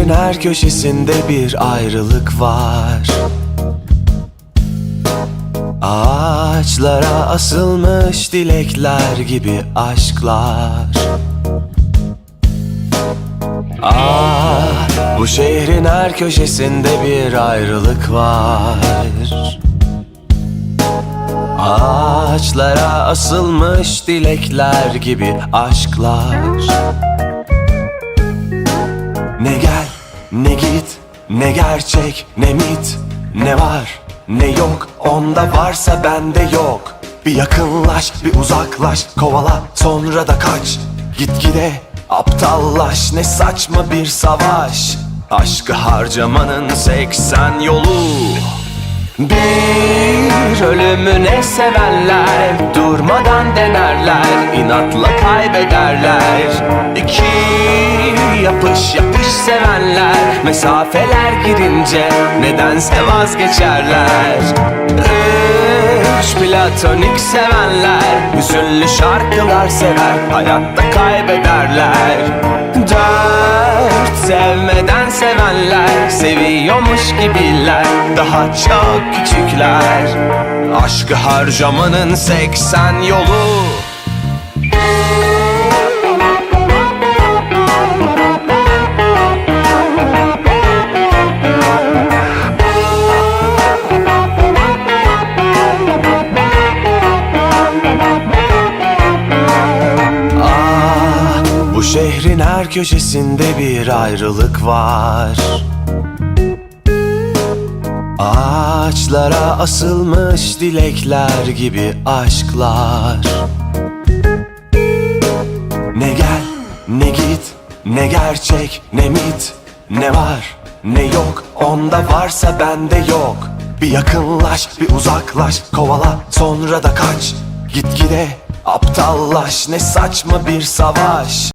her köşesinde bir ayrılık var. Ağaçlara asılmış dilekler gibi aşklar. Ah, bu şehrin her köşesinde bir ayrılık var. Ağaçlara asılmış dilekler gibi aşklar ne git ne gerçek ne mit Ne var ne yok. Onda varsa bende yok. Bir yakınlaş bir uzaklaş. Kovala sonra da kaç. Gitgide aptallaş. Ne saçma bir savaş. Aşkı harcamanın 80 yolu. Bir ölümüne sevenler Durmadan denerler. İnatla kaybederler. İki yapış yapış sevenler. Mesafeler girince nedense vazgeçerler. Üç platonik sevenler Hüzünlü şarkılar sever Hayatta kaybederler. Dört sevmeden sevenler Seviyormuş gibiler Daha çok küçükler. Aşkı harcamanın 80 yolu şehrin her köşesinde bir ayrılık var. Ağaçlara asılmış dilekler gibi aşklar. Ne gel ne git ne gerçek ne mit Ne var ne yok. Onda varsa bende yok. Bir yakınlaş bir uzaklaş kovala sonra da kaç. Gitgide aptallaş ne saçma bir savaş